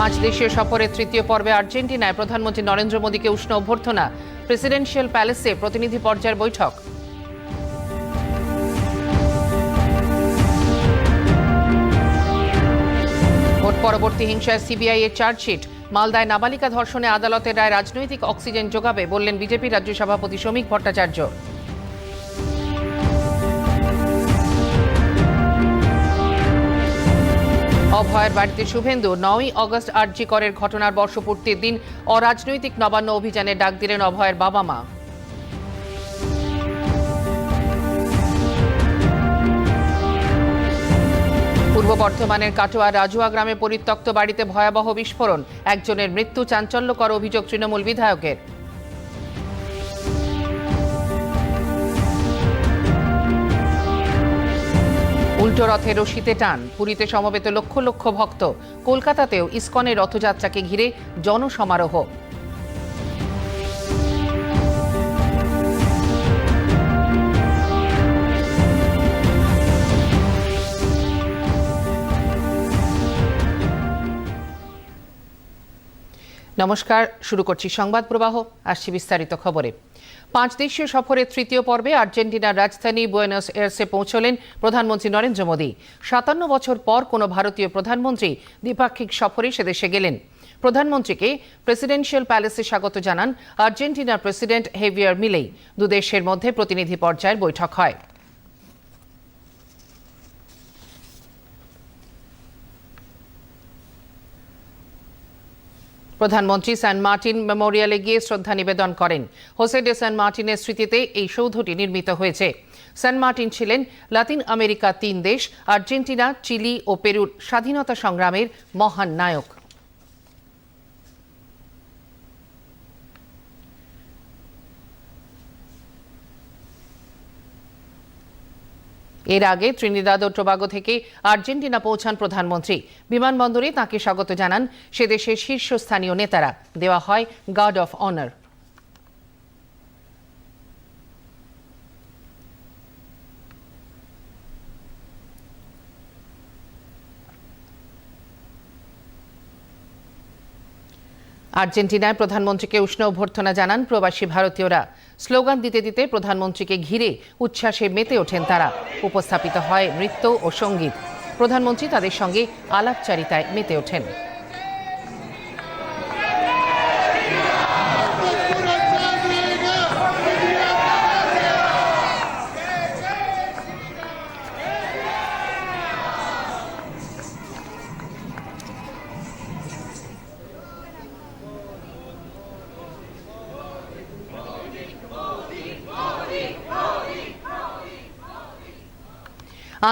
পাঁচ দেশীয় সফরের তৃতীয় পর্বে আর্জেন্টিনায় প্রধানমন্ত্রী নরেন্দ্র মোদীকে উষ্ণ অভ্যর্থনা, প্রেসিডেন্সিয়াল প্যালেসে প্রতিনিধি পর্যায়ের বৈঠক। পরবর্তী হিংসায় সিবিআই এর চার্জশিট। মালদায় নাবালিকা ধর্ষণে আদালতের রায় রাজনৈতিক অক্সিজেন যোগাবে, বললেন বিজেপি রাজ্য সভাপতি শ্রমিক ভট্টাচার্য। অভয়ের বাড়িতে শুভেন্দু, নয়ই অগস্ট আরজি করের ঘটনার বর্ষপূর্তির দিন অরাজনৈতিক নবান্ন অভিযানে ডাক দিলেন অভয়ের বাবা মা। পূর্ব বর্ধমানের কাটোয়া রাজুয়া গ্রামে পরিত্যক্ত বাড়িতে ভয়াবহ বিস্ফোরণ, একজনের মৃত্যু চাঞ্চল্যকর অভিযোগ তৃণমূল বিধায়কের। রথে রশিতে টান। পুরীতে সমবেত লক্ষ লক্ষ ভক্ত। কলকাতাতেও ইস্কনের রথযাত্রাকে ঘিরে জনসমারোহ। নমস্কার, শুরু করছি সংবাদ প্রবাহ। আসছি বিস্তারিত খবরে। পাঁচ দেশীয় সফরের তৃতীয় পর্বে আর্জেন্টিনার রাজধানী বুয়েনস এয়ার্সে পৌঁছলেন প্রধানমন্ত্রী নরেন্দ্র মোদী। সাতান্ন বছর পর কোনো ভারতীয় প্রধানমন্ত্রী দ্বিপাক্ষিক সফরে সেদেশে গেলেন। প্রধানমন্ত্রীকে প্রেসিডেন্সিয়াল প্যালেসে স্বাগত জানান আর্জেন্টিনার প্রেসিডেন্ট হেভিয়ার মিলেই। দুদেশের মধ্যে প্রতিনিধি পর্যায়ের বৈঠক হয়। প্রধানমন্ত্রী সান মার্টিন মেমোরিয়ালে গিয়ে শ্রদ্ধা নিবেদন করেন। হোসে ডে সান মার্টিনের স্মৃতিতে এই সৌধটি নির্মিত হয়েছে। সান মার্টিন ছিলেন লাতিন আমেরিকা তিন দেশ, আর্জেন্টিনা, চিলি ও পেরুর স্বাধীনতা সংগ্রামের মহান নায়ক। এর আগে ত্রিনিদাদ ও টোবাগো থেকে আর্জেন্টিনা পৌঁছান প্রধানমন্ত্রী। বিমানবন্দরে তাকে স্বাগত জানান সে দেশের শীর্ষস্থানীয় নেতারা। দেওয়া হয় গার্ড অফ অনার। আর্জেন্টিনায় প্রধানমন্ত্রীকে উষ্ণ অভ্যর্থনা জানান প্রবাসী ভারতীয়রা। স্লোগান দিতে দিতে প্রধানমন্ত্রীকে ঘিরে উচ্ছ্বাসে মেতে ওঠেন তারা। উপস্থাপিত হয় নৃত্য ও সংগীত। প্রধানমন্ত্রী তাদের সঙ্গে আলাপচারিতায় মেতে ওঠেন।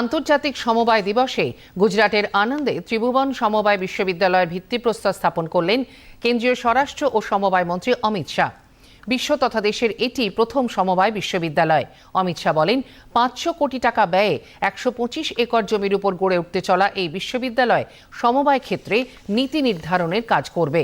আন্তর্জাতিক সমবায় দিবসে গুজরাটের আনন্দে ত্রিভুবন সমবায় বিশ্ববিদ্যালয়ের ভিত্তিপ্রস্তর স্থাপন করলেন কেন্দ্রীয় স্বরাষ্ট্র ও সমবায় মন্ত্রী অমিত শাহ। বিশ্ব তথা দেশের এটি প্রথম সমবায় বিশ্ববিদ্যালয়। অমিত শাহ বলেন, পাঁচশো কোটি টাকা ব্যয়ে একশো পঁচিশ একর জমির উপর গড়ে উঠতে চলা এই বিশ্ববিদ্যালয় সমবায় ক্ষেত্রে নীতি নির্ধারণের কাজ করবে।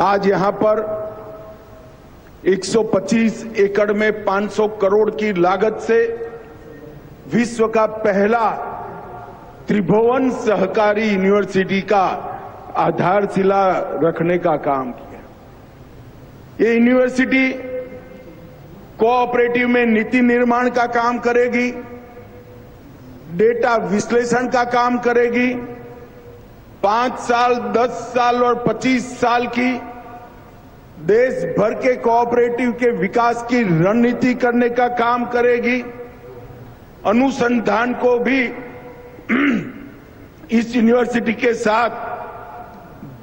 आज यहाँ पर 125 एकड़ में 500 करोड़ की लागत से विश्व का पहला त्रिभुवन सहकारी यूनिवर्सिटी का आधारशिला रखने का काम किया। ये यूनिवर्सिटी कोऑपरेटिव में नीति निर्माण का काम करेगी, डेटा विश्लेषण का काम करेगी पाँच साल, दस साल और पच्चीस साल की देश भर के कोऑपरेटिव के विकास की रणनीति करने का काम करेगी। अनुसंधान को भी इस यूनिवर्सिटी के साथ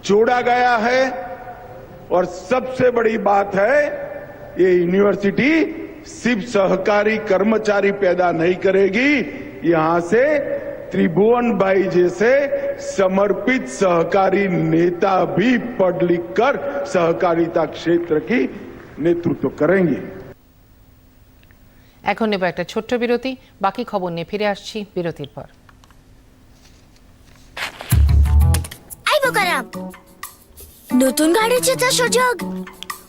जोड़ा गया है। और सबसे बड़ी बात है, ये यूनिवर्सिटी सिर्फ़ सहकारी कर्मचारी पैदा नहीं करेगी। यहाँ से त्रिभुवन भाई जैसे समर्पित सहकारी नेता भी पढ़ लिख कर सहकारिता क्षेत्र की नेतृत्व करेंगे এখন নেব একটা ছোট্ট বিরতি বাকি খবর নিয়ে ফিরে আসছি বিরতির পর আই বোকারাম নতুন গাড়ি জেতার সুযোগ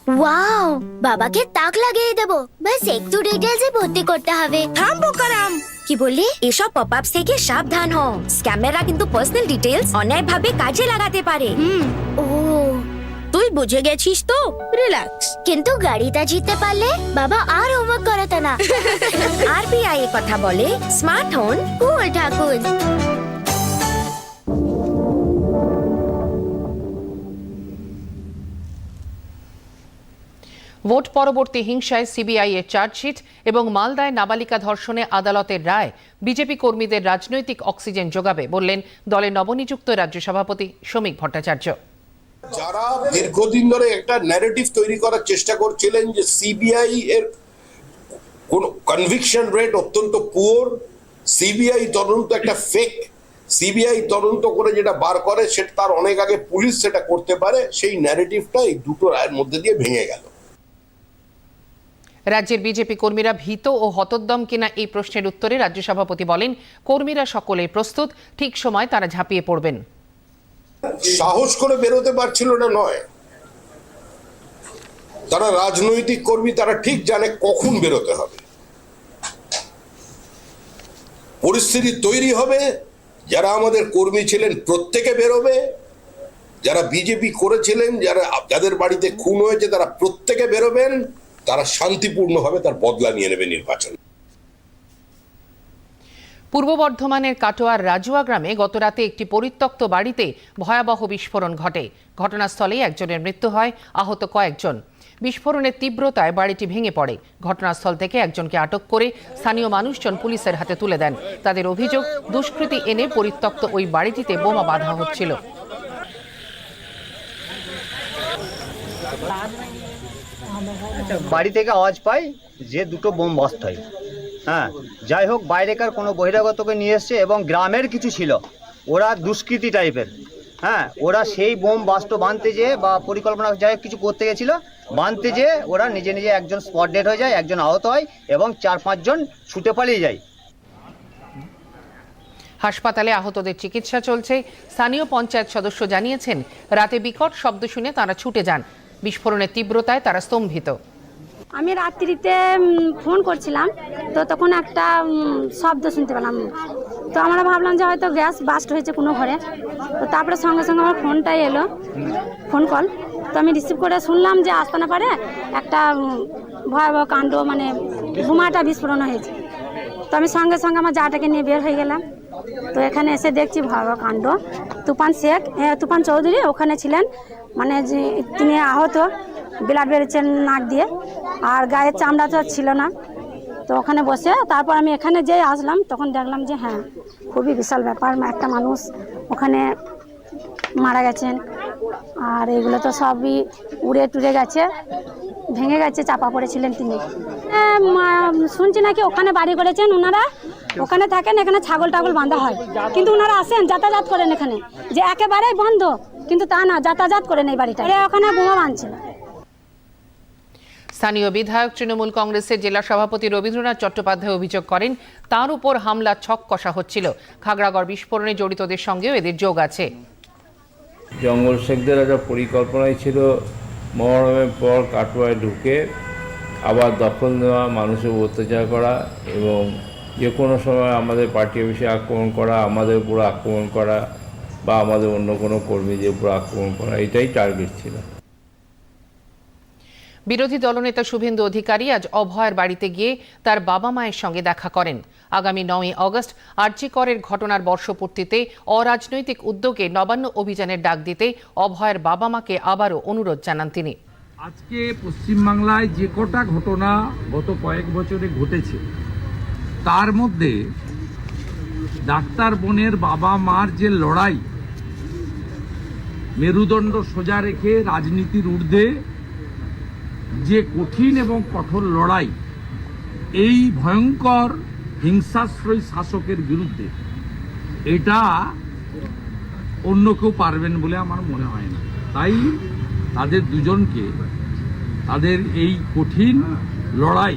ওয়াও বাবাকে তাক লাগিয়ে দেব। ব্যাস একটু ডিটেলসে ভর্তি করতে হবে। থাম বোকারাম। কি বললি? এসব পপআপস থেকে সাবধান হও। স্ক্যামেররা কিন্তু পার্সোনাল ডিটেলস অন্যায়ভাবে কাজে লাগাতে পারে। হুম। ও। তুই বুঝে গেছিস তো? রিল্যাক্স কিন্তু গাড়িটা জিততে পারলে বাবা আর হোমওয়ার্ক করাতে না। আরবিআই কথা বলে স্মার্ট হন কুল ঠাকুর। ভোট পরবর্তী হিংসায় সিবিআই এর চার্জশিট এবং মালদায় নাবালিকা ধর্ষণে আদালতের রায়। বিজেপি কর্মীদের রাজনৈতিক অক্সিজেন যোগাবে বললেন দলের নবনিযুক্ত রাজ্য সভাপতি শ্রমিক ভট্টাচার্য। যারা দীর্ঘদিন ধরে একটা ন্যারেটিভ তৈরি করার চেষ্টা করছিলেন যে সিবিআই এর কোন কনভিকশন রেট অত্যন্ত পুয়ার সিবিআই তদন্ত একটা ফেক সিবিআই তদন্ত করে যেটা বার করে সেটা তার অনেক আগে পুলিশ সেটা করতে পারে, সেই ন্যারেটিভটা এই দুটো রায়ের মধ্যে দিয়ে ভেঙে গেল। রাজ্যের বিজেপি কর্মীরা ভীত ও হতোদ্যম কিনা এই প্রশ্নের উত্তরে রাজ্য সভাপতি বলেন, কর্মীরা সকলেই প্রস্তুত, ঠিক সময় তারা ঝাঁপিয়ে পড়বেন। সাহস করে বেরোতে পারছিল না, নয়। তারা রাজনৈতিক কর্মী, তারা ঠিক জানে কখন বেরোতে হবে। পরিস্থিতি তৈরি হবে, যারা আমাদের কর্মী ছিলেন প্রত্যেকে বেরোবে, যারা বিজেপি করেছিলেন, যারা, যাদের বাড়িতে খুন হয়েছে, তারা প্রত্যেকে বেরোবেন। তারা শান্তিপূর্ণভাবে তার বদলা নিয়ে নেবে নির্বাচন। পূর্ব বর্ধমানের কাটোয়ার রাজুয়া গ্রামে গতরাতে একটি পরিত্যক্ত বাড়িতে ভয়াবহ বিস্ফোরণ ঘটে। ঘটনাস্থলেই একজনের মৃত্যু হয়, আহত কয়েকজন। বিস্ফোরণের তীব্রতায় বাড়িটি ভেঙে পড়ে। ঘটনাস্থল থেকে একজনকে আটক করে স্থানীয় মানুষজন পুলিশের হাতে তুলে দেন। তাদের অভিযোগ, দুষ্কৃতী এনে পরিত্যক্ত ওই বাড়িটিতে বোমা বাঁধা হচ্ছিল। বাড়ি থেকে আওয়াজ পাই যে দুটো বোম বস্ত হয়। হ্যাঁ যাই হোক, বাইরেকার কোনো বহিরাগতকে নিয়ে এসছে এবং গ্রামের কিছু ছিল। ওরা দুষ্কৃতি টাইপের। হ্যাঁ ওরা সেই বোম বাস্ত বাঁধতে যেয়ে বা পরিকল্পনা যাই কিছু করতে গেছিল। বাঁধতে যেয়ে ওরা নিজে নিজে একজন স্পট ডেড হয়ে যায়, একজন আহত হয় এবং চার পাঁচজন ছুটে পালিয়ে যায়। হাসপাতালে আহতদের চিকিৎসা চলছে। স্থানীয় পঞ্চায়েত সদস্য জানিয়েছেন, রাতে বিকট শব্দ শুনে তারা ছুটে যান। বিস্ফোরণের তীব্রতায় তারা স্তম্ভিত। আমি রাত্রিতে ফোন করছিলাম, তো তখন একটা শব্দ শুনতে পেলাম। তো আমরা ভাবলাম যে হয়তো গ্যাস বাস্ট হয়েছে কোনো ঘরে। তো তারপরে সঙ্গে সঙ্গে আমার ফোনটাই এলো, ফোন কল। তো আমি রিসিভ করে শুনলাম যে আসতে না পারে একটা ভয়াবহ কাণ্ড মানে বোমাটা বিস্ফোরণ হয়েছে। তো আমি সঙ্গে সঙ্গে আমার জাটাকে নিয়ে বের হয়ে গেলাম। তো এখানে এসে দেখছি ভয়াবহ কাণ্ড। তুফান শেখ তুফান চৌধুরী ওখানে ছিলেন। মানে যে তিনি আহত, ব্লাড বেরোচ্ছেন নাক দিয়ে, আর গায়ের চামড়া তো ছিল না। তো ওখানে বসে, তারপর আমি এখানে যেই আসলাম, তখন দেখলাম যে হ্যাঁ খুবই বিশাল ব্যাপার, একটা মানুষ ওখানে মারা গেছেন। আর এগুলো তো সবই উড়ে টুড়ে গেছে, ভেঙে গেছে, চাপা পড়েছিলেন তিনি। শুনছি নাকি ওখানে বাড়ি করেছেন ওনারা ওখানে থাকেন, এখানে ছাগল টাগল বাঁধা হয়। কিন্তু ওনারা আসেন, যাতায়াত করেন এখানে। যে একেবারেই বন্ধ। কিন্তু তা না যাতায়াত করেন এই বাড়িটা। ওখানে বোমা বাঁধছিল স্থানীয় বিধায়ক তৃণমূল কংগ্রেসের জেলা সভাপতি রবীন্দ্রনাথ চট্টোপাধ্যায় অভিযোগ করেন তার উপর হামলা ছক কষা হচ্ছিল। খাগড়াগড় বিস্ফোরণে জড়িতদের সঙ্গেও এদের যোগ আছে। জঙ্গল শেখদের একটা পরিকল্পনাই ছিল মহরমের পর কাটোয়ায় ঢুকে আবার দখল নেওয়া মানুষের অত্যাচার করা এবং যে কোনো সময় আমাদের পার্টি অফিসে আক্রমণ করা আমাদের উপর আক্রমণ করা বা আমাদের অন্য কোনো কর্মীদের উপর আক্রমণ করা এটাই টার্গেট ছিল। বিরোধী দলনেতা শুভেন্দু অধিকারী আজ অভয়ের বাড়িতে গিয়ে তার বাবা মায়ের সঙ্গে দেখা করেন। আগামী নয়ই অগস্ট আর্জি করের ঘটনার বর্ষপূর্তিতে অরাজনৈতিক উদ্যোগে নবান্ন অভিযানের ডাক দিতে অভয়ের বাবা মাকে আবারও অনুরোধ জানান তিনি। আজকে পশ্চিমবাংলায় যে কটা ঘটনা গত কয়েক বছরে ঘটেছে তার মধ্যে ডাক্তার বোনের বাবা মার যে লড়াই মেরুদণ্ড সোজা রেখে রাজনীতির ঊর্ধ্বে যে কঠিন এবং কঠোর লড়াই, এই ভয়ঙ্কর হিংসাশ্রয়ী শাসকের বিরুদ্ধে, এটা অন্য কেউ পারবেন বলে আমার মনে হয় না। তাই তাদের দুজনকে, তাদের এই কঠিন লড়াই,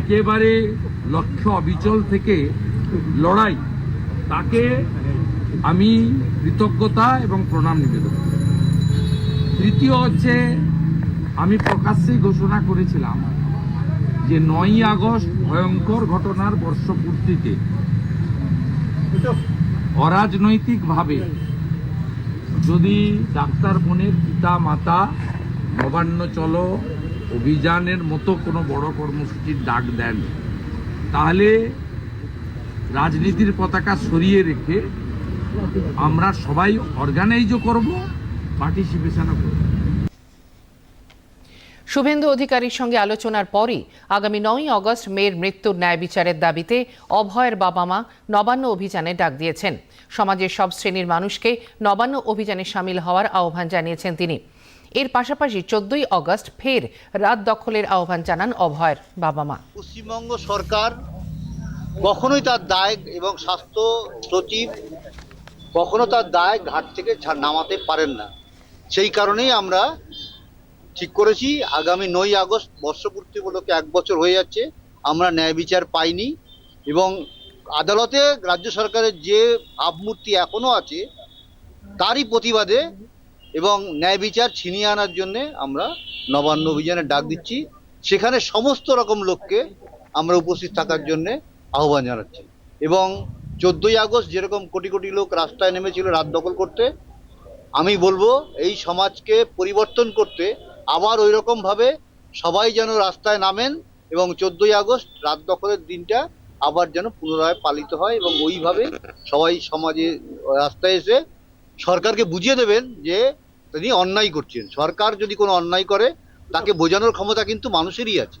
একেবারে লক্ষ্য অবিচল থেকে লড়াই, তাকে আমি কৃতজ্ঞতা এবং প্রণাম নিবেদন। তৃতীয় হচ্ছে, আমি প্রকাশ্যেই ঘোষণা করেছিলাম যে নয়ই আগস্ট ভয়ঙ্কর ঘটনার বর্ষপূর্তিতে অরাজনৈতিকভাবে যদি ডাক্তার বোনের পিতা মাতা নবান্ন চলো অভিযানের মতো কোনো বড় কর্মসূচির ডাক দেন, তাহলে রাজনীতির পতাকা সরিয়ে রেখে আমরা সবাই অর্গানাইজও করব পার্টিসিপেশনও করব। শুভেন্দু অধিকারীর সঙ্গে আলোচনার পরই আগামী নয়ই অগস্ট মেয়ের মৃত্যুর ন্যায় বিচারের দাবিতে অভয়ের বাবা মা নবান্ন অভিযানে ডাক দিয়েছেন। সমাজের সব শ্রেণির মানুষকে নবান্ন অভিযানে সামিল হওয়ার আহ্বান জানিয়েছেন তিনি। এর পাশাপাশি চোদ্দই অগস্ট ফের রাত দখলের আহ্বান জানান অভয়ের বাবা মা। পশ্চিমবঙ্গ সরকার কখনোই তার দায় এবং স্বাস্থ্য সচিব কখনো তার দায় ঘাট থেকে নামাতে পারেন না। সেই কারণেই আমরা ঠিক করেছি, আগামী নয় আগস্ট বর্ষপূর্তি উপলক্ষে এক বছর হয়ে যাচ্ছে, আমরা ন্যায় বিচার পাইনি এবং আদালতে রাজ্য সরকারের যে ভাবমূর্তি এখনও আছে, তারই প্রতিবাদে এবং ন্যায় বিচার ছিনিয়ে আনার জন্য আমরা নবান্ন অভিযানে ডাক দিচ্ছি। সেখানে সমস্ত রকম লোককে আমরা উপস্থিত থাকার জন্যে আহ্বান জানাচ্ছি এবং চোদ্দই আগস্ট যেরকম কোটি কোটি লোক রাস্তায় নেমেছিল রাত দখল করতে, আমি বলব এই সমাজকে পরিবর্তন করতে আবার ওই রকমভাবে সবাই যেন রাস্তায় নামেন এবং চোদ্দই আগস্ট রাত দখলের দিনটা আবার যেন পুনরায় পালিত হয় এবং ওইভাবে সবাই সমাজে রাস্তায় এসে সরকারকে বুঝিয়ে দেবেন যে তিনি অন্যায় করছেন। সরকার যদি কোনো অন্যায় করে, তাকে বোঝানোর ক্ষমতা কিন্তু মানুষেরই আছে।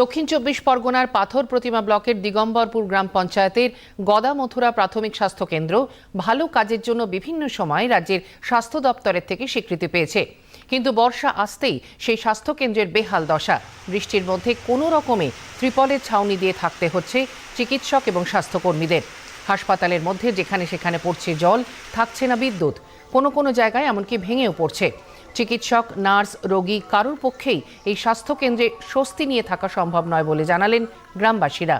দক্ষিণ চব্বিশ পরগনার পাথর প্রতিমা ব্লকের দিগম্বরপুর গ্রাম পঞ্চায়েতের গদা মথুরা প্রাথমিক স্বাস্থ্য কেন্দ্র ভালো কাজের জন্য বিভিন্ন সময় রাজ্যের স্বাস্থ্য দপ্তরের থেকে স্বীকৃতি পেয়েছে। কিন্তু বর্ষা আসতেই সেই স্বাস্থ্য কেন্দ্রের বেহাল দশা। বৃষ্টির মধ্যে কোনো রকমে ত্রিপলের ছাউনি দিয়ে থাকতে হচ্ছে চিকিৎসক এবং স্বাস্থ্যকর্মীদের। হাসপাতালের মধ্যে যেখানে সেখানে পড়ছে জল, থাকছে না বিদ্যুৎ। কোনো কোনো জায়গায় এমনকি ভেঙেও পড়ছে। চিকিৎসক, নার্স, রোগী কারোর পক্ষেই এই স্বাস্থ্যকেন্দ্রে স্বস্তি নিয়ে থাকা সম্ভব নয় বলে জানালেন গ্রামবাসীরা।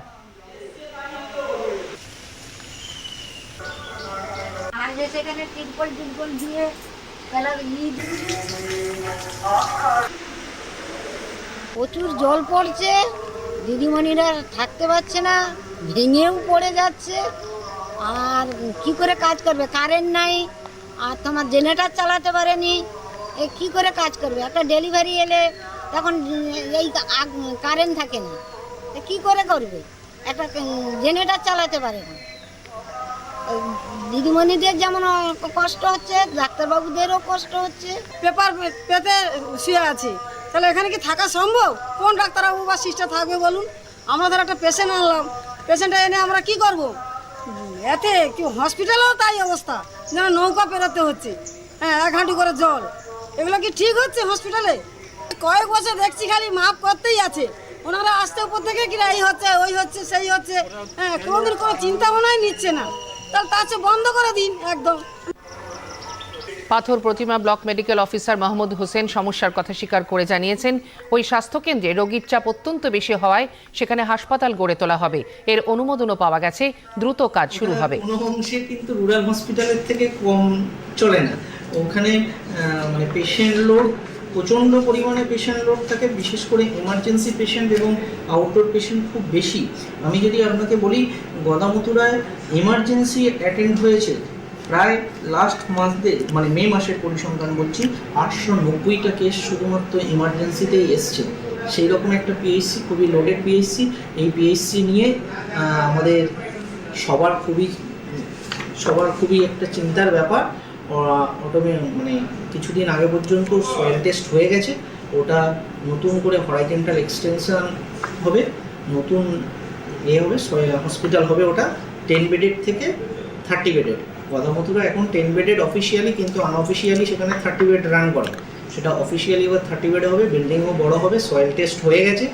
প্রচুর জল পড়ছে, দিদিমণিরা থাকতে পারছে না, ভেঙেও পড়ে যাচ্ছে। আর কি করে কাজ করবে? কারেন্ট নাই, আর তোমার জেনারেটার চালাতে পারেনি। এ কি করে কাজ করবে? একটা ডেলিভারি এলে তখন এই কারেন্ট থাকে না। কি করে করবে? একটা জেনারেটার চালাতে পারে না। দিদিমণিদের যেমন কষ্ট হচ্ছে, ডাক্তারবাবুদেরও কষ্ট হচ্ছে। পেপার পেতে শুয়ে আছি। তাহলে এখানে কি থাকা সম্ভব? কোন ডাক্তারবাবু বা সিস্টার থাকবে বলুন? আমরা ধর একটা পেশেন্ট আনলাম। পেশেন্টটা এনে আমরা কি করব? এতে কি হসপিটালেও তাই অবস্থা। যেন নৌকা পেরোতে হচ্ছে। হ্যাঁ এক হাঁটু করে জল। এগুলো কি ঠিক হচ্ছে হসপিটালে কয়েক বছর দেখছি খালি মাপ করতেই আছে। ওনারা আসতে উপর থেকে কিনা এই হচ্ছে, ওই হচ্ছে, সেই হচ্ছে। হ্যাঁ কোনোদিন কোনো চিন্তা ভাবনাই নিচ্ছে না। তাহলে তার বন্ধ করে দিন, একদম। Patharpratima block medical officer Mahmud Hossain সমস্যার কথা স্বীকার করে জানিয়েছেন ওই স্বাস্থ্যকেন্দ্রে রোগীর চাপ অত্যন্ত বেশি হওয়ায় সেখানে হাসপাতাল গড়ে তোলা হবে। এর অনুমোদনও পাওয়া গেছে দ্রুত কাজ শুরু হবে। কোনো অংশে কিন্তু রুরাল হসপিটালের থেকে কম চলে না। ওখানে মানে পেশেন্ট লোড প্রচণ্ড পরিমাণে পেশেন্ট লোড থাকে বিশেষ করে এমার্জেন্সি পেশেন্ট এবং আউটডোর পেশেন্ট খুব বেশি। আমি যদি আপনাকে বলি গদামতুরায় এমার্জেন্সি অ্যাটেন্ড হয়েছে। প্রায় লাস্ট মান্থে মানে মে মাসের পরিসংখ্যান বলছি, আটশো নব্বইটা কেস শুধুমাত্র ইমার্জেন্সিতেই এসছে। সেই রকম একটা পিএইচসি খুবই লোডেড পিএইচসি এই পিএইচসি নিয়ে আমাদের সবার খুবই সবার খুবই একটা চিন্তার ব্যাপার। অটোমে মানে কিছুদিন আগে পর্যন্ত সয়েল টেস্ট হয়ে গেছে। ওটা নতুন করে হরাইজেন্টাল এক্সটেনশন হবে, নতুন এ হবে হসপিটাল হবে ওটা টেন বেডেড থেকে থার্টি বেডেড গদামথুরা এখন টেন বেডেড অফিসিয়ালি কিন্তু আনঅফিসিয়ালি সেখানে থার্টি বেড রান করে। সেটা অফিসিয়ালি এবার থার্টি বেড হবে বিল্ডিংও বড় হবে সয়েল টেস্ট হয়ে গেছে।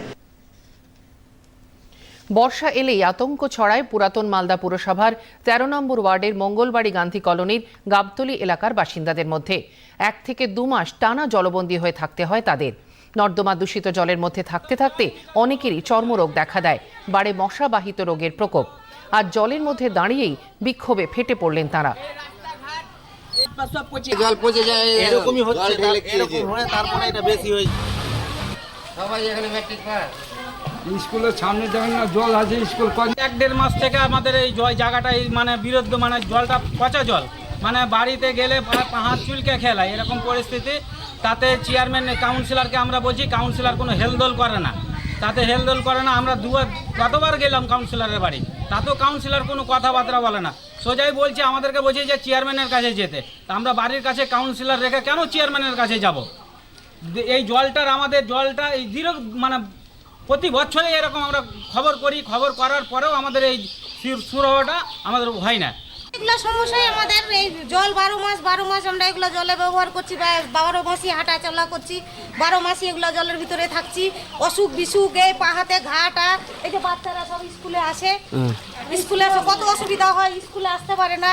বর্ষা এলেই আতঙ্ক ছড়ায় পুরাতন মালদা পুরসভার তেরো নম্বর ওয়ার্ডের মঙ্গলবাড়ি গান্ধী কলোনির গাবতলি এলাকার বাসিন্দাদের মধ্যে। এক থেকে দু মাস টানা জলবন্দী হয়ে থাকতে হয় তাদের। নর্দমা দূষিত জলের মধ্যে থাকতে থাকতে অনেকেরই চর্মরোগ দেখা দেয়। বাড়ে মশাবাহিত রোগের প্রকোপ। আর জলের মধ্যে দাঁড়িয়েই বিক্ষোভে ফেটে পড়লেন তারা। জল পচে যায় এরকমই হচ্ছে এরকম হয়ে তারপরে এটা বেশি হয়েছে স্কুলের সামনে দেখেন না জল আছে স্কুল এক দেড় মাস থেকে আমাদের এই জল জায়গাটা এই মানে বিরুদ্ধ মানে জলটা পচা জল। মানে বাড়িতে গেলে হাত চুলকে খেলায় এরকম পরিস্থিতি। তাতে চেয়ারম্যান কাউন্সিলরকে আমরা বলছি কাউন্সিলর কোনো হেলদোল করে না। তাতে হেলদোল করে না, আমরা দু কতবার গেলাম কাউন্সিলরের বাড়ি? তাতেও কাউন্সিলর কোনো কথাবার্তা বলে না। সোজাই বলছে, আমাদেরকে বলছে যে চেয়ারম্যানের কাছে যেতে। তা আমরা বাড়ির কাছে কাউন্সিলর রেখে কেন চেয়ারম্যানের কাছে যাব? এই জলটার আমাদের জলটা, এই দীর্ঘ মানে প্রতি বছরে এরকম আমরা খবর করি। খবর করার পরেও আমাদের এই সুর- সুরাহটা আমাদের হয় না। এগুলো সমস্যাই আমাদের। এই জল বারো মাস বারো মাস আমরা এগুলো জলে ব্যবহার করছি বা বারো মাসই হাঁটা চলা করছি বারো মাসই এগুলো জলের ভিতরে থাকছি। অসুখ বিসুখ এই পা হাতে ঘাটা এই যে বাচ্চারা সব স্কুলে আসে স্কুলে আসে কত অসুবিধা হয় স্কুলে আসতে পারে না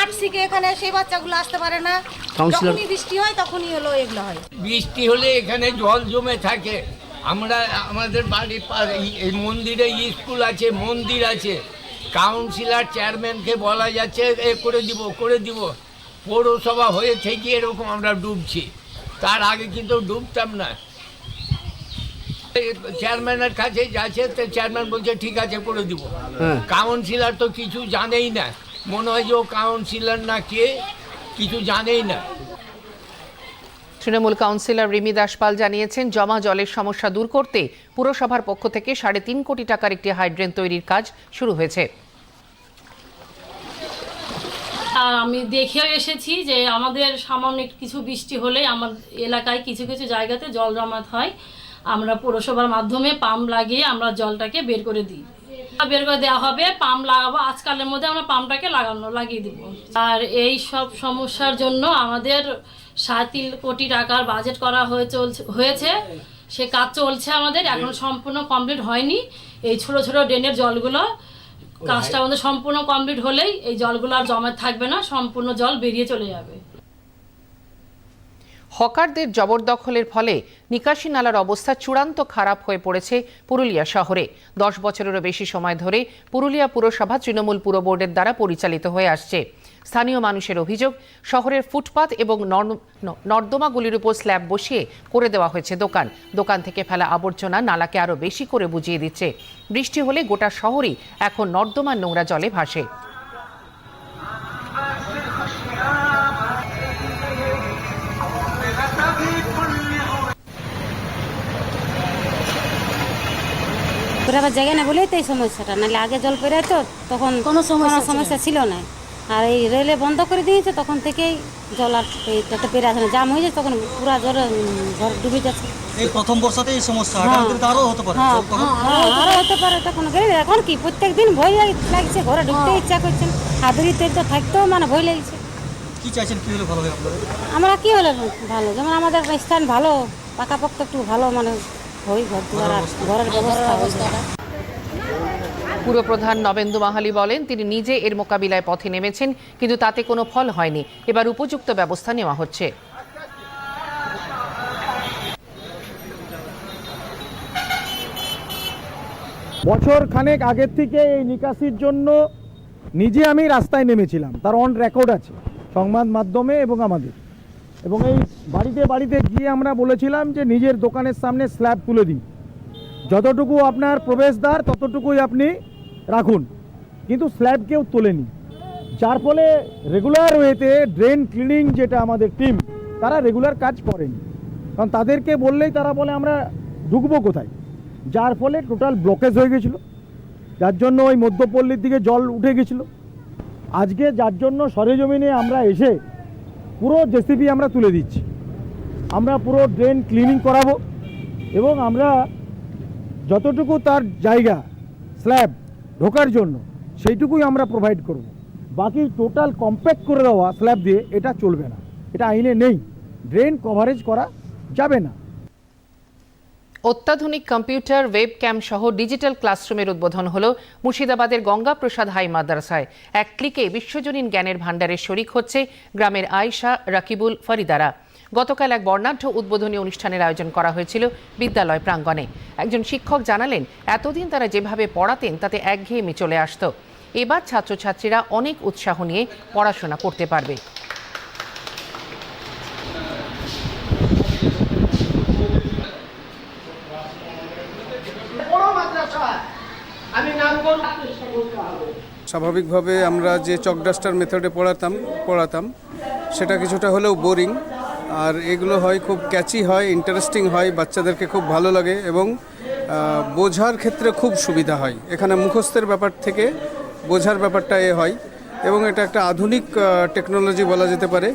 আর্ট শিখে এখানে সেই বাচ্চাগুলো আসতে পারে না। যখনই বৃষ্টি হয় তখনই হলো এগুলো হয়। বৃষ্টি হলে এখানে জল জমে থাকে। আমরা আমাদের বাড়ির এই মন্দিরে স্কুল আছে মন্দির আছে। কাউন্সিলর চেয়ারম্যানকে বলা যাচ্ছে এ করে দিব করে দিব। পৌরসভা হয়ে থেকে এরকম আমরা ডুবছি। তার আগে কিন্তু ডুবতাম না। চেয়ারম্যানের কাছে যাচ্ছে তো চেয়ারম্যান বলছে ঠিক আছে করে দিব। কাউন্সিলর তো কিছু জানেই না। মনে হয় যে ও কাউন্সিলর না কে কিছু জানেই না। তৃণমূল কাউন্সিলর রিমি দাসপাল জানিয়েছেন, জমা জলের সমস্যা দূর করতে পুরসভার পক্ষ থেকে সাড়ে তিন কোটি টাকার একটি হাইড্রেন তৈরির কাজ শুরু হয়েছে। আমি দেখেও এসেছি যে আমাদের সামান্য কিছু বৃষ্টি হলে আমার এলাকায় কিছু কিছু জায়গাতে জল জমাত হয়। আমরা পৌরসভার মাধ্যমে পাম্প লাগিয়ে আমরা জলটাকে বের করে দিই। বের করে দেওয়া হবে, পাম্প লাগাবো, আজকালের মধ্যে আমরা পাম্পটাকে লাগানো, লাগিয়ে দিব। আর এই সব সমস্যার জন্য আমাদের সাড়ে তিন কোটি টাকার বাজেট করা হয়ে চলছে, হয়েছে। সে কাজ চলছে আমাদের, এখন সম্পূর্ণ কমপ্লিট হয়নি। এই ছোট ছোট ড্রেনের জলগুলো, কাজটা আমাদের সম্পূর্ণ কমপ্লিট হলেই এই জলগুলো আর জমা থাকবে না, সম্পূর্ণ জল বেরিয়ে চলে যাবে। হকারদের জবরদখলের ফলে নিকাশি নালার অবস্থা চূড়ান্ত খারাপ হয়ে পড়েছে পুরুলিয়া শহরে। দশ বছরেরও বেশি সময় ধরে পুরুলিয়া পুরসভা তৃণমূল পুর বোর্ডের দ্বারা পরিচালিত হয়ে আসছে। স্থানীয় মানুষের অভিযোগ শহরের ফুটপাত এবং নর্দমাগুলির উপর স্ল্যাব বসিয়ে করে দেওয়া হয়েছে দোকান। দোকান থেকে ফেলা আবর্জনা নালাকে আরও বেশি করে বুঝিয়ে দিচ্ছে। বৃষ্টি হলে গোটা শহরই এখন নর্দমার নোংরা জলে ভাসে। বেরোবার জায়গা না বলেই তো এই সমস্যাটা। নাহলে আগে জল পেরে তো তখন কোনো সমস্যা ছিল না। আর এই রেলে বন্ধ করে দিয়েছে তখন থেকেই জল আর পেরে আসে না। জাম হয়ে যায় তখন পুরা জল ঘর ডুবে যাচ্ছে। এই প্রথম বর্ষাতে এই সমস্যা হ্যাঁ। আরও হতে পারে। হ্যাঁ হ্যাঁ, আরও হতে পারে তখন এখন কি প্রত্যেক দিন ভয় লাগ- লাগছে ঘরে ঢুকতে ইচ্ছা করছে না। হাতুড়ি তেল তো থাকতেও মানে ভয় লাগছে। কি চাইছেন কি হলে ভালো হয় আপনাদের? আমরা কি হলে ভালো? যেমন আমাদের স্থান ভালো পাকাপোক্ত একটু ভালো মানে হই ঘর দুয়ার ঘরের ব্যবস্থা হয়ে। পুরপ্রধান নবেন্দু মাহালি বলেন, তিনি নিজে এর মোকাবিলায় পথে নেমেছেন, কিন্তু তাতে কোনো ফল হয়নি। এবার উপযুক্ত ব্যবস্থা নেওয়া হচ্ছে। বছর খানেক আগের থেকে এই নিকাশির জন্য নিজে আমি রাস্তায় নেমেছিলাম। তার অন রেকর্ড আছে, সংবাদ মাধ্যমে এবং আমাদের। এবং এই বাড়িতে বাড়িতে গিয়ে আমরা বলেছিলাম যে নিজের দোকানের সামনে স্ল্যাব তুলে দিন। যতটুকু আপনার প্রবেশদ্বার, ততটুকুই আপনি রাখুন। কিন্তু স্ল্যাব কেউ তোলেনি। যার ফলে রেগুলার ওয়েতে ড্রেন ক্লিনিং যেটা আমাদের টিম তারা রেগুলার কাজ করেনি। কারণ তাদেরকে বললেই তারা বলে, আমরা ঢুকবো কোথায়? যার ফলে টোটাল ব্লকেজ হয়ে গেছিল। যার জন্য ওই মধ্যপল্লীর দিকে জল উঠে গেছিল। আজকে যার জন্য সরেজমিনে আমরা এসে পুরো জেসিবি আমরা তুলে দিচ্ছি। আমরা পুরো ড্রেন ক্লিনিং করাবো এবং আমরা যতটুকু তার জায়গা স্ল্যাব ঢোকার জন্য, সেইটুকুই আমরা প্রোভাইড করব। বাকি টোটাল কম্প্যাক্ট করে দেওয়া স্ল্যাব দিয়ে এটা চলবে না। এটা আইনে নেই। ড্রেন কভারেজ করা যাবে না। অত্যাধুনিক কম্পিউটার ওয়েব ক্যাম সহ ডিজিটাল ক্লাসরুমের উদ্বোধন হল মুর্শিদাবাদের গঙ্গা প্রসাদ হাই মাদ্রাসায়। এক ক্লিকে বিশ্বজনীন জ্ঞানের ভাণ্ডারের শরিক হচ্ছে গ্রামের আয়শা, রাকিবুল, ফরিদারা। গতকাল এক বর্ণাঢ্য উদ্বোধনী অনুষ্ঠানের আয়োজন করা হয়েছিল বিদ্যালয় প্রাঙ্গণে। একজন শিক্ষক জানালেন এতদিন তারা যেভাবে পড়াতেন তাতে একঘেয়েমি চলে আসত। এবার ছাত্রছাত্রীরা অনেক উৎসাহ নিয়ে পড়াশোনা করতে পারবে। স্বাভাবিকভাবে আমরা যে চকডাস্টার মেথডে পড়াতাম পড়াতাম সেটা কিছুটা হলেও বোরিং। আর এগুলো হয় খুব ক্যাচি হয় ইন্টারেস্টিং হয়, বাচ্চাদেরকে খুব ভালো লাগে এবং বোঝার ক্ষেত্রে খুব সুবিধা হয়। এখানে মুখস্থের ব্যাপার থেকে বোঝার ব্যাপারটা এ হয় এবং এটা একটা আধুনিক টেকনোলজি বলা যেতে পারে।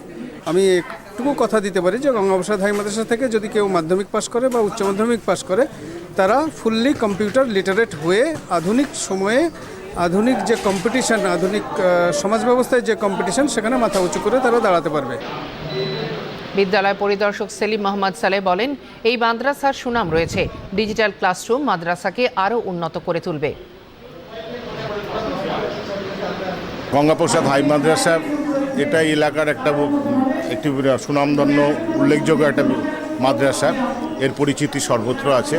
আমি একটুকু কথা দিতে পারি যে গঙ্গাপ্রসাদ হাই মাদ্রাসা থেকে যদি কেউ মাধ্যমিক পাশ করে বা উচ্চ মাধ্যমিক পাশ করে, তারা ফুললি কম্পিউটার লিটারেট হয়ে আধুনিক সময়ে আধুনিক যে কম্পিটিশন আধুনিক সমাজ ব্যবস্থায় যে কম্পিটিশন সেখানে মাথা উঁচু করে তারা দাঁড়াতে পারবে। বিদ্যালয় পরিদর্শক সেলিম মোহাম্মদ সালে বলেন, এই মাদ্রাসার সুনাম রয়েছে। ডিজিটাল ক্লাসরুম মাদ্রাসাকে আরও উন্নত করে তুলবে। গঙ্গাপ্রসাদ হাই মাদ্রাসা, এটা এলাকার একটা একটি সুনামধন্য, উল্লেখযোগ্য একটা মাদ্রাসা। এর পরিচিতি সর্বত্র আছে।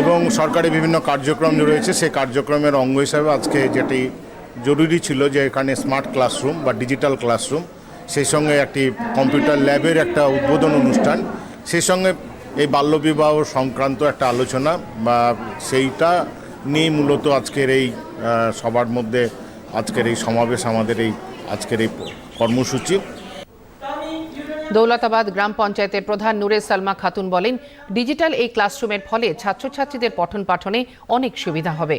এবং সরকারি বিভিন্ন কার্যক্রম রয়েছে। সেই কার্যক্রমের অঙ্গ হিসাবে আজকে যেটি জরুরি ছিল যে এখানে স্মার্ট ক্লাসরুম বা ডিজিটাল ক্লাসরুম সেই সঙ্গে একটি কম্পিউটার ল্যাবের একটা উদ্বোধন অনুষ্ঠান। সেই সঙ্গে এই বাল্যবিবাহ সংক্রান্ত একটা আলোচনা, বা সেইটা নিয়ে মূলত আজকের এই সবার মধ্যে আজকের এই সমাবেশ, আমাদের এই আজকের এই কর্মসূচি। দৌলতাবাদ গ্রাম পঞ্চায়েতের প্রধান নূরে সালমা খাতুন বলেন, ডিজিটাল এই ক্লাসরুমের ফলে ছাত্রছাত্রীদের পঠন পাঠনে অনেক সুবিধা হবে।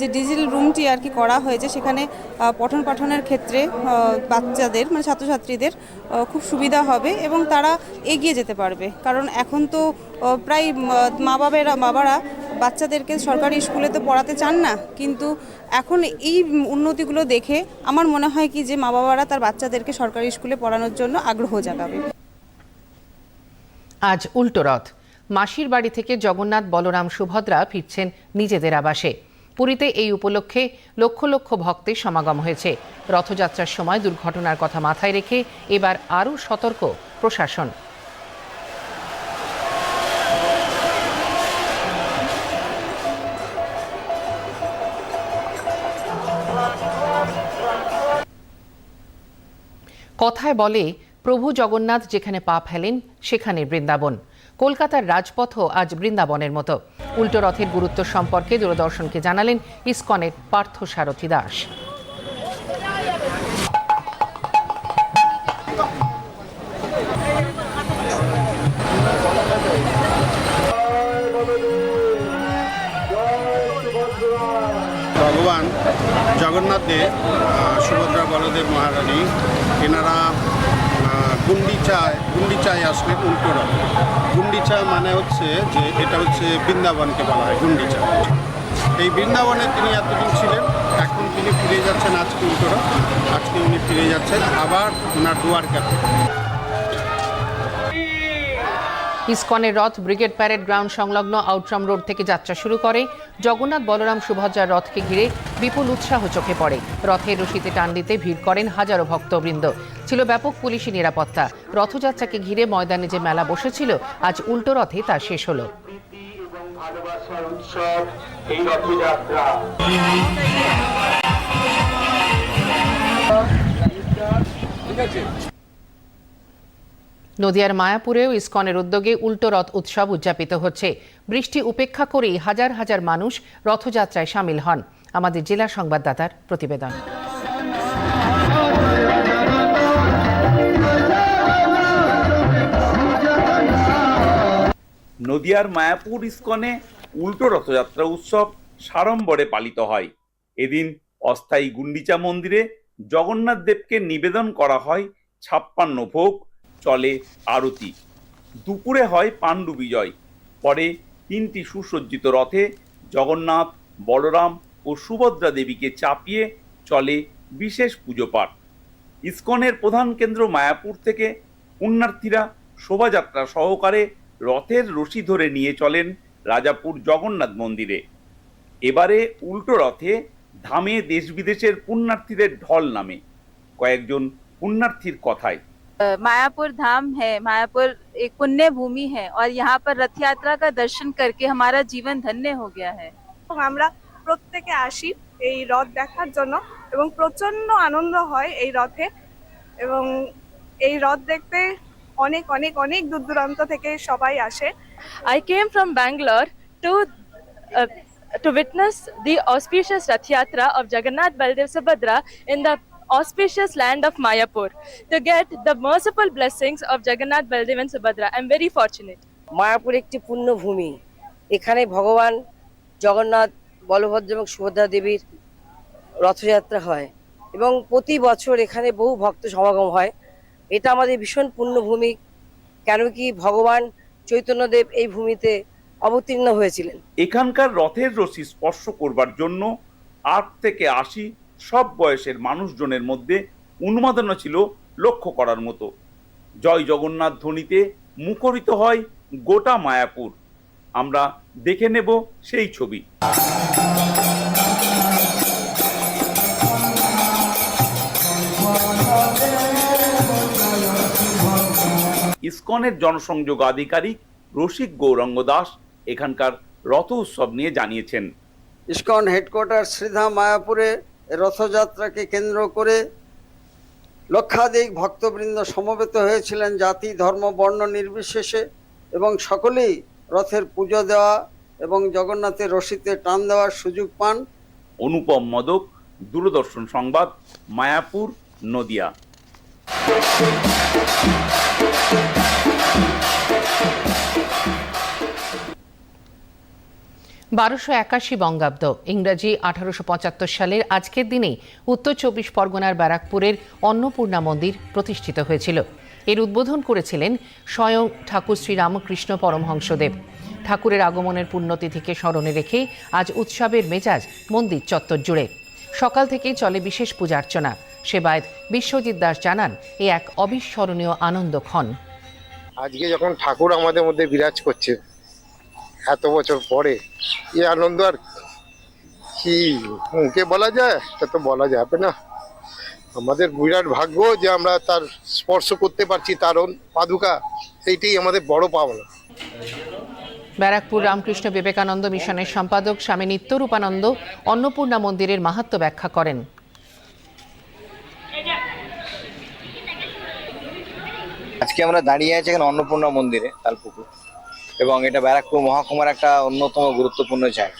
যে ডিজিটাল রুমটি আর কি করা হয়েছে, সেখানে পঠন পাঠনের ক্ষেত্রে বাচ্চাদের মানে ছাত্রছাত্রীদের খুব সুবিধা হবে এবং তারা এগিয়ে যেতে পারবে। কারণ এখন তো প্রায় মা বাবেরা, বাবারা বাচ্চাদেরকে সরকারি স্কুলে তো পড়াতে চান না। কিন্তু এখন এই উন্নতিগুলো দেখে আমার মনে হয় কি যে মা বাবারা তার বাচ্চাদেরকে সরকারি স্কুলে পড়ানোর জন্য আগ্রহ জাগাবে। আজ উল্টো রথ। মাসির বাড়ি থেকে জগন্নাথ বলরাম সুভদ্রা ফিরছেন নিজেদের আবাসে। পুরীতে এই উপলক্ষে লক্ষ লক্ষ ভক্তের সমাগম হয়েছে। রথযাত্রার সময় দুর্ঘটনার কথা মাথায় রেখে এবার আরও সতর্ক প্রশাসন। কথায় বলে, প্রভু জগন্নাথ যেখানে পা ফেলেন, সেখানে বৃন্দাবন। কলকাতার রাজপথও আজ বৃন্দাবনের মতো। উল্টো রথের গুরুত্ব সম্পর্কে দূরদর্শনকে জানালেন ইসকনের পার্থ সারথী দাস। ভগবান জগন্নাথ দেব সুভদ্রা বলদেব মহারানী, এনারা গুন্ডিচায় গুন্ডিচায় আসলেন গুন্ডি গুন্ডিচা মানে হচ্ছে যে এটা হচ্ছে বৃন্দাবনকে বলা হয়, গুন্ডিচা। এই বৃন্দাবনে তিনি এতদিন ছিলেন, এখন তিনি ফিরে যাচ্ছেন আজকে উল্টো রথ আজকে উনি ফিরে যাচ্ছেন আবার ওনার দুয়ারকাতে। ইসকনের রথ ব্রিগেড প্যারেড গ্রাউন্ড সংলগ্ন আউটরাম রোড থেকে যাত্রা শুরু করে। জগন্নাথ বলরাম সুভদ্রার রথকে ঘিরে বিপুল উৎসাহ চোখে পড়ে। রথের রশিতে টান দিতে ভিড় করেন হাজারো ভক্তবৃন্দ। ছিল ব্যাপক পুলিশি নিরাপত্তা। রথযাত্রাকে ঘিরে ময়দানে যে মেলা বসেছিল, আজ উল্টো রথে তা শেষ হলো। নদিয়ার মায়াপুরেও ইসকনের উদ্যোগে উল্টো রথ উৎসব উদযাপিত হচ্ছে। বৃষ্টি উপেক্ষা করেই হাজার হাজার মানুষ রথযাত্রায় সামিল হন। আমাদের জেলা সংবাদদাতার প্রতিবেদন। নদিয়ার মায়াপুর ইস্কনে উল্টো রথযাত্রা উৎসব সাড়ম্বরে পালিত হয়। এদিন অস্থায়ী গুন্ডিচা মন্দিরে জগন্নাথ দেবকে নিবেদন করা হয় ছাপ্পান্ন ভোগ চলে আরতি। দুপুরে হয় পাণ্ডু বিজয়, পরে তিনটি সুসজ্জিত রথে জগন্নাথ, বলরাম ও সুভদ্রা দেবীকে চাপিয়ে চলে বিশেষ পুজো পাঠ। ইসকনের প্রধান কেন্দ্র মায়াপুর থেকে পুণ্যার্থীরা শোভাযাত্রা সহকারে রথের রশি ধরে নিয়ে চলেন রাজাপুর জগন্নাথ মন্দিরে। এবারে উল্টো রথে ধামে দেশ বিদেশের পুণ্যার্থীদের ঢল নামে। কয়েকজন পুণ্যার্থীর কথায় मायापुर धाम है मायापुर एक पुण्य भूमि है और यहाँ पर रथ यात्रा का दर्शन करके हमारा जीवन धन्य हो गया है আমরা প্রত্যেকে আসি এই রথ দেখার জন্য এবং প্রচন্ড আনন্দ হয় এই রথে এবং এই রথ দেখতে অনেক অনেক অনেক দূর দূরান্ত থেকে সবাই আসে I came from Bangalore to uh, to witness the auspicious Rath Yatra of Jagannath Baldev Subhadra in the auspicious land of Mayapur to get the merciful blessings of Jagannath Baldev and Subhadra. I'm very fortunate. Mayapur একটি পুণ্যভূমি এখানে ভগবান জগন্নাথ বলভদ্র এবং সুভদ্রা দেবীর রথযাত্রা হয় এবং প্রতি বছর এখানে বহু ভক্ত সমাগম হয় এটা আমাদের ভীষণ পুণ্যভূমি কেন কি ভগবান চৈতন্যদেব এই ভূমিতে অবতীর্ণ হয়েছিলেন এখানকার রথের রশি স্পর্শ করবার জন্য আট থেকে আশি সব বয়সের মানুষজনের মধ্যে উন্মাদনা ছিল লক্ষ্য করার মতো। জয় জগন্নাথ ধ্বনিতে মুখরিত হয় গোটা মায়াপুর। আমরা দেখে নেব সেই ছবি। ইসকনের জনসংযোগ আধিকারিক রসিক গৌরাঙ্গ দাস এখানকার রথ উৎসব নিয়ে জানিয়েছেন। ইস্কন হেডকোয়ার্টার শ্রীধাম মায়াপুরে রথযাত্রাকে কেন্দ্র করে লক্ষাধিক ভক্তবৃন্দ সমবেত হয়েছিলেন জাতি, ধর্ম, বর্ণ নির্বিশেষে এবং সকলেই রথের পুজো দেওয়া এবং জগন্নাথের রশিতে টান দেওয়ার সুযোগ পান। অনুপম মদক, দূরদর্শন সংবাদ, মায়াপুর, নদিয়া। বারোশো একাশি বঙ্গাব্দ। ইংরাজি আঠারোশো পঁচাত্তর সালের আজকের দিনেই উত্তর চব্বিশ পরগনার ব্যারাকপুরের অন্নপূর্ণা মন্দির প্রতিষ্ঠিত হয়েছিল। এর উদ্বোধন করেছিলেন স্বয়ং ঠাকুর শ্রী রামকৃষ্ণ পরমহংসদেব। ঠাকুরের আগমনের পুণ্যতিথিকে স্মরণে রেখে আজ উৎসবের মেজাজ মন্দির চত্বর জুড়ে। সকাল থেকেই চলে বিশেষ পূজার্চনা। সেবায়ত বিশ্বজিৎ দাস জানান, এ এক অবিস্মরণীয় আনন্দক্ষণ আজকে যখন ঠাকুর আমাদের মধ্যে বিরাজ করছে এত বছর পরে। এই আনন্দ আর কি মুখে বলা যায়? তা তো বলা যাবে না। আমাদের বিরাট ভাগ্য যে আমরা তার স্পর্শ করতে পারছি তার পাদুকা এইটাই আমাদের বড় পাওনা। ব্যারাকপুর রামকৃষ্ণ বিবেকানন্দ মিশনের সম্পাদক স্বামী নিত্যরূপানন্দ অন্নপূর্ণা মন্দিরের মাহাত্ম্য ব্যাখ্যা করেন। আজকে আমরা দাঁড়িয়ে আছি এখানে অন্নপূর্ণা মন্দিরে তালপুকুর। এবং এটা ব্যারাকপুর মহকুমার একটা অন্যতম গুরুত্বপূর্ণ জায়গা।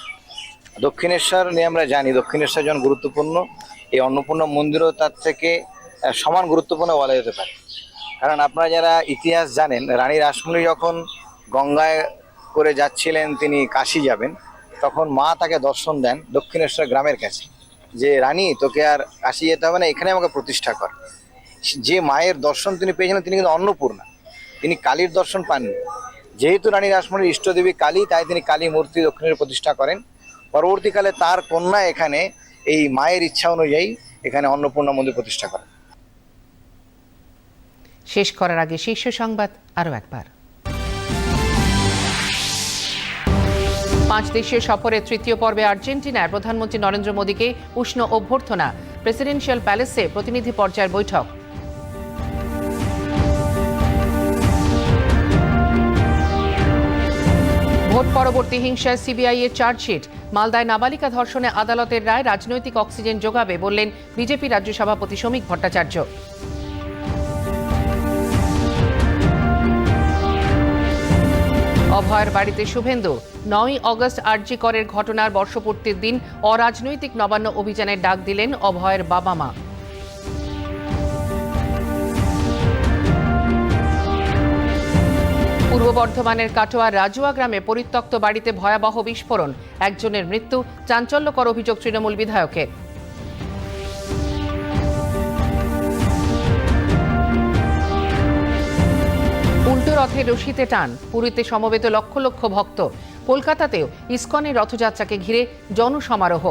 দক্ষিণেশ্বর নিয়ে আমরা জানি, দক্ষিণেশ্বর যেমন গুরুত্বপূর্ণ, এই অন্নপূর্ণা মন্দিরও তার থেকে সমান গুরুত্বপূর্ণ বলা যেতে পারে। কারণ আপনারা যারা ইতিহাস জানেন, রানী রাসমণি যখন গঙ্গায় করে যাচ্ছিলেন, তিনি কাশি যাবেন, তখন মা তাকে দর্শন দেন দক্ষিণেশ্বর গ্রামের কাছে। যে, রানী, তোকে আর কাশি যেতে হবে না এখানে আমাকে প্রতিষ্ঠা কর। যে মায়ের দর্শন তিনি পেয়েছিলেন, তিনি কিন্তু অন্নপূর্ণা। তিনি কালীর দর্শন পাননি। যেহেতু রানী রাসমণির ইষ্টদেবী কালী, তাই তিনি কালী মূর্তি দক্ষিণের প্রতিষ্ঠা করেন। পরবর্তীকালে তার কন্যা এখানে এই মায়ের ইচ্ছা অনুযায়ী এখানে অন্নপূর্ণা মন্দির প্রতিষ্ঠা করেন। শেষ করার আগে শীর্ষ সংবাদ আরও একবার। পাঁচ দেশীয় সফরের তৃতীয় পর্বে আর্জেন্টিনায় প্রধানমন্ত্রী নরেন্দ্র মোদীকে উষ্ণ অভ্যর্থনা, প্রেসিডেন্সিয়াল প্যালেসে প্রতিনিধি পর্যায়ের বৈঠক। ভোট পরবর্তী হিংসায় সিবিআই এর চার্জশিট। মালদায় নাবালিকা ধর্ষণে আদালতের রায় রাজনৈতিক অক্সিজেন যোগাবে বললেন বিজেপি রাজ্য সভাপতি শ্রমিক ভট্টাচার্য। অভয়ের বাড়িতে শুভেন্দু। নয় অগস্ট আরজি করের ঘটনার বর্ষপূর্তির দিন অরাজনৈতিক নবান্ন অভিযানের ডাক দিলেন অভয়ের বাবা মা। পূর্ব বর্ধমানের কাটোয়া রাজুয়া গ্রামে পরিত্যক্ত বাড়িতে ভয়াবহ বিস্ফোরণ। একজনের মৃত্যু, চাঞ্চল্যকর অভিযোগ তৃণমূল বিধায়কের। উল্টো রথে রশিতে টান, পুরীতে সমবেত লক্ষ লক্ষ ভক্ত। কলকাতাতেও ইস্কনের রথযাত্রাকে ঘিরে জনসমারোহ।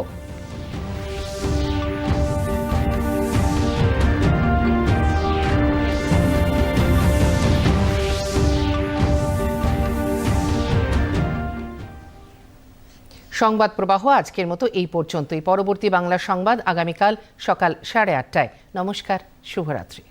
সংবাদ প্রবাহ আজকের মতো এই পর্যন্তই। পরবর্তী বাংলা সংবাদ আগামীকাল সকাল সাড়ে আটটায়। নমস্কার, শুভরাত্রি।